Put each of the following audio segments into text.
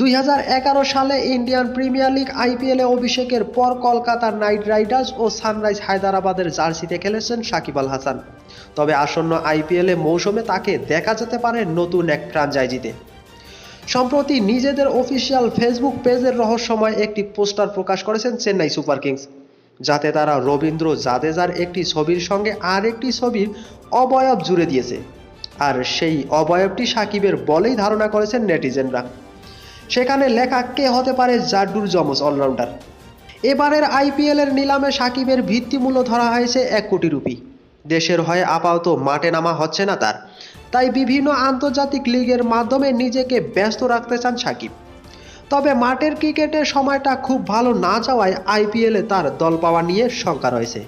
দুই হাজার এগারো সালে ইন্ডিয়ান প্রিমিয়ার লিগ আইপিএলে অভিষেকের পর কলকাতার নাইট রাইডার্স ও সানরাইজ হায়দ্রাবাদের জার্সিতে খেলেছেন সাকিব আল হাসান। তবে আসন্ন আইপিএলে মৌসুমে তাকে দেখা যেতে পারে নতুন এক ফ্রাঞ্চাইজিতে সম্প্রতি নিজেদের অফিসিয়াল ফেসবুক পেজের রহস্যময় একটি পোস্টার প্রকাশ করেছেন চেন্নাই সুপার কিংস, যাতে তারা রবীন্দ্র জাদেজার একটি ছবির সঙ্গে আর একটি ছবির অবয়ব জুড়ে দিয়েছে। আর সেই অবয়বটি সাকিবের বলেই ধারণা করেছেন নেটিজেনরা। সেখানে লেখা কে হতে পারে জাড্ডুর জমস অলরাউন্ডার। এবারের আইপিএল এর নিলামে সাকিবের ভিত্তিমূল্য ধরা হয়েছে এক কোটি রুপি। দেশের হয়ে আপাতত মাঠে নামা হচ্ছে না তার। তাই বিভিন্ন আন্তর্জাতিক লিগের মাধ্যমে নিজেকে ব্যস্ত রাখতে চান সাকিব। তবে মাঠের ক্রিকেটের সময়টা খুব ভালো না যাওয়ায় আইপিএলে তার দল পাওয়া নিয়ে শঙ্কা রয়েছে।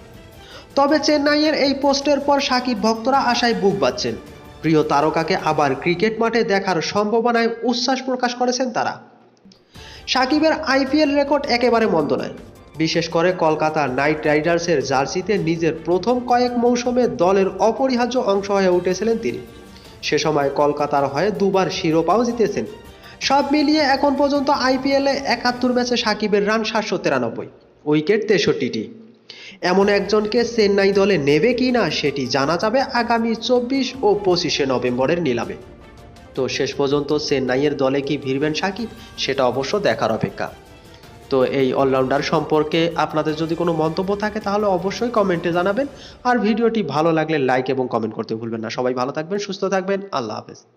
তবে চেন্নাইয়ের এই পোস্টের পর সাকিব ভক্তরা আশায় বুক বাঁধছেন। প্রিয় তারকাকে আবার ক্রিকেট মাঠে দেখার সম্ভাবনায় উচ্ছ্বাস প্রকাশ করেছেন তারা। সাকিবের আইপিএল রেকর্ড একেবারে মন্দ নয়। বিশেষ করে কলকাতা নাইট রাইডার্সের জার্সিতে নিজের প্রথম কয়েক মৌসুমে দলের অপরিহার্য অংশ হয়ে উঠেছিলেন তিনি। সে সময় কলকাতার হয়ে দুবার শিরোপাও জিতেছেন। সব মিলিয়ে এখন পর্যন্ত আইপিএলে একাত্তর ম্যাচে সাকিবের রান সাতশো তিরানব্বই, উইকেট তেষট্টিটি। এমন একজনকে চেন্নাই দলে নেবে কি না সেটি জানা যাবে আগামী চব্বিশ ও পঁচিশে নভেম্বরের নিলামে। তো শেষ পর্যন্ত চেন্নাইয়ের দলে কি ভিড়বেন সাকিব? সেটা অবশ্য দেখার অপেক্ষা। তো এই অলরাউন্ডার সম্পর্কে আপনাদের যদি কোনো মন্তব্য থাকে তাহলে অবশ্যই কমেন্টে জানাবেন। আর ভিডিওটি ভালো লাগলে লাইক এবং কমেন্ট করতে ভুলবেন না। সবাই ভালো থাকবেন, সুস্থ থাকবেন। আল্লাহ হাফেজ।